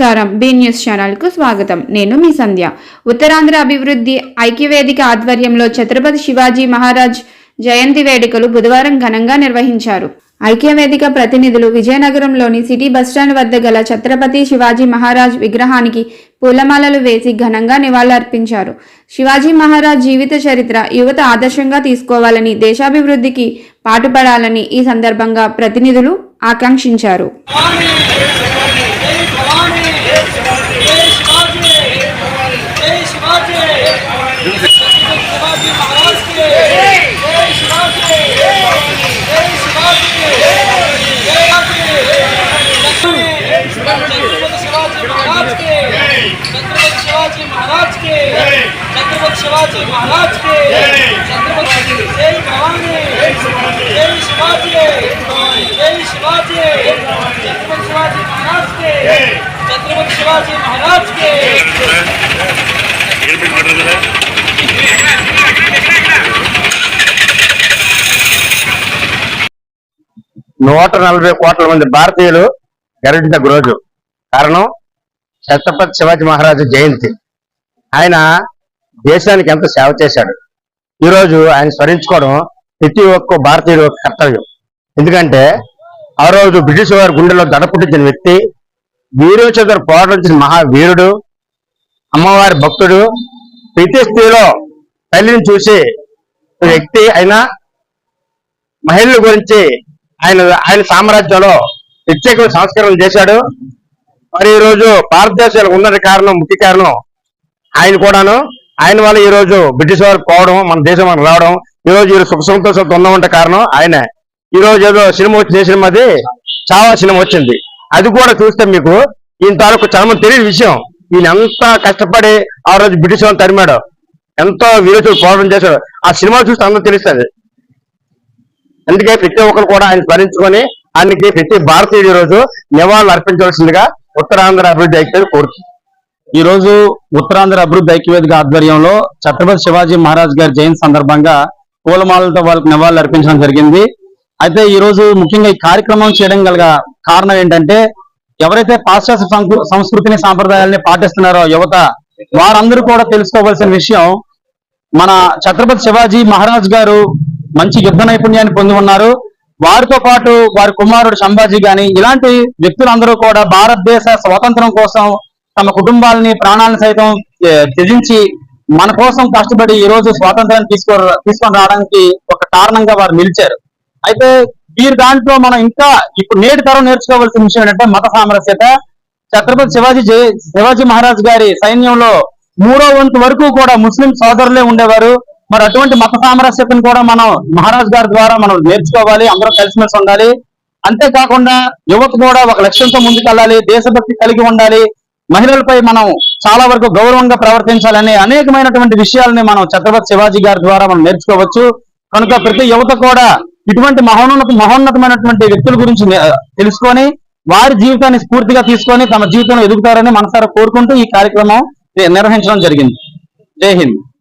నమస్కారం. Be news ఛానల్కు స్వాగతం. నేను మీ సంధ్య. ఉత్తరాంధ్ర అభివృద్ధి ఐక్యవేదిక ఆధ్వర్యంలో ఛత్రపతి శివాజీ మహారాజ్ జయంతి వేడుకలు బుధవారం ఘనంగా నిర్వహించారు. ఐక్యవేదిక ప్రతినిధులు విజయనగరంలోని సిటీ బస్టాండ్ వద్ద గల ఛత్రపతి శివాజీ మహారాజ్ విగ్రహానికి పూలమాలలు వేసి ఘనంగా నివాళులర్పించారు. శివాజీ మహారాజ్ జీవిత చరిత్ర యువత ఆదర్శంగా తీసుకోవాలని దేశాభివృద్ధికి పాటుపడాలని ఈ సందర్భంగా ప్రతినిధులు ఆకాంక్షించారు. శివాజీ మహారాజ్ ఛత్రపతి శివాజీ మహారాజ్ నూట నలభై కోట్ల మంది భారతీయులు గర్వించిన రోజు. కారణం ఛత్రపతి శివాజీ మహారాజు జయంతి. ఆయన దేశానికి ఎంత సేవ చేశాడు. ఈ రోజు ఆయన స్మరించుకోవడం ప్రతి ఒక్క భారతీయుడు ఒక కర్తవ్యం. ఎందుకంటే ఆ రోజు బ్రిటిష్ వారి గుండెలో దడ పుట్టించిన వ్యక్తి వీరోచంద్ర పోరాటించిన మహావీరుడు అమ్మవారి భక్తుడు ప్రతి స్త్రీలో తల్లిని చూసి వ్యక్తి ఆయన మహిళల గురించి ఆయన ఆయన సామ్రాజ్యంలో ప్రత్యేకమైన సంస్కరణలు చేశాడు. మరి ఈ రోజు భారతదేశానికి ఉన్నది కారణం ముఖ్య కారణం ఆయన కూడాను. ఆయన వల్ల ఈ రోజు బ్రిటిష్ వారు పోవడం మన దేశం మనకు రావడం ఈ రోజు ఈ సుఖ సంతోషాలతో ఉన్నామంటే కారణం ఆయనే. ఈ రోజు ఏదో సినిమా వచ్చిన సినిమాది చావా సినిమా వచ్చింది. అది కూడా చూస్తే మీకు ఈయన తాలూకు చాలా తెలియని విషయం. ఈయన ఎంత కష్టపడి ఆ రోజు బ్రిటిష్ వాళ్ళు తరిమాడు. ఎంతో వీరోచులు పోరాటం చేశాడు. ఆ సినిమా చూస్తే అందరూ తెలుస్తుంది. అందుకే ప్రతి ఒక్కరు కూడా ఆయన స్మరించుకొని ఆయనకి ప్రతి భారతీయుడు ఈ రోజు నివాళులు అర్పించవలసిందిగా ఉత్తరాంధ్ర అభివృద్ధి అయితే కోరుతుంది ఈ రోజు ఉత్తరాంధ్ర అభివృద్ధి ఐక్యవేదిక ఆధ్వర్యంలో ఛత్రపతి శివాజీ మహారాజ్ గారి జయంతి సందర్భంగా పూలమాలతో వాళ్ళకి నివాళులు అర్పించడం జరిగింది. అయితే ఈ రోజు ముఖ్యంగా ఈ కార్యక్రమం చేయడం గల కారణం ఏంటంటే ఎవరైతే పాశ్చాత్య సంస్కృతిని సాంప్రదాయాలని పాటిస్తున్నారో యువత వారందరూ కూడా తెలుసుకోవాల్సిన విషయం మన ఛత్రపతి శివాజీ మహారాజ్ గారు మంచి యుద్ధ నైపుణ్యాన్ని పొంది ఉన్నారు. వారితో పాటు వారి కుమారుడు సంభాజీ గాని ఇలాంటి వ్యక్తులందరూ కూడా భారతదేశ స్వాతంత్రం కోసం తమ కుటుంబాలని ప్రాణాలను సైతం త్యజించి మన కోసం కష్టపడి ఈ రోజు స్వాతంత్రాన్ని తీసుకో తీసుకొని రావడానికి ఒక కారణంగా వారు నిలిచారు. అయితే వీరి దాంట్లో మనం ఇంకా ఇప్పుడు నేటి తరం నేర్చుకోవాల్సిన విషయం ఏంటంటే మత సామరస్యత. ఛత్రపతి శివాజీ శివాజీ మహారాజ్ గారి సైన్యంలో మూడో వంతు వరకు కూడా ముస్లిం సోదరులే ఉండేవారు. మరి అటువంటి మత సామరస్యతను కూడా మనం మహారాజ్ గారి ద్వారా మనం నేర్చుకోవాలి అందరూ కలిసిమెలిసి ఉండాలి. అంతేకాకుండా యువత కూడా ఒక లక్ష్యంతో ముందుకెళ్ళాలి దేశభక్తి కలిగి ఉండాలి. మహిళలపై మనం చాలా వరకు గౌరవంగా ప్రవర్తించాలని అనేకమైనటువంటి విషయాలని మనం ఛత్రపతి శివాజీ గారి ద్వారా మనం నేర్చుకోవచ్చు. కనుక ప్రతి యువత కూడా ఇటువంటి మహోన్నత మహోన్నతమైనటువంటి వ్యక్తుల గురించి తెలుసుకొని వారి జీవితాన్ని స్ఫూర్తిగా తీసుకొని తమ జీవితంలో ఎదుగుతారని మనసారా కోరుకుంటూ ఈ కార్యక్రమం నిర్వహించడం జరిగింది. జై హింద్.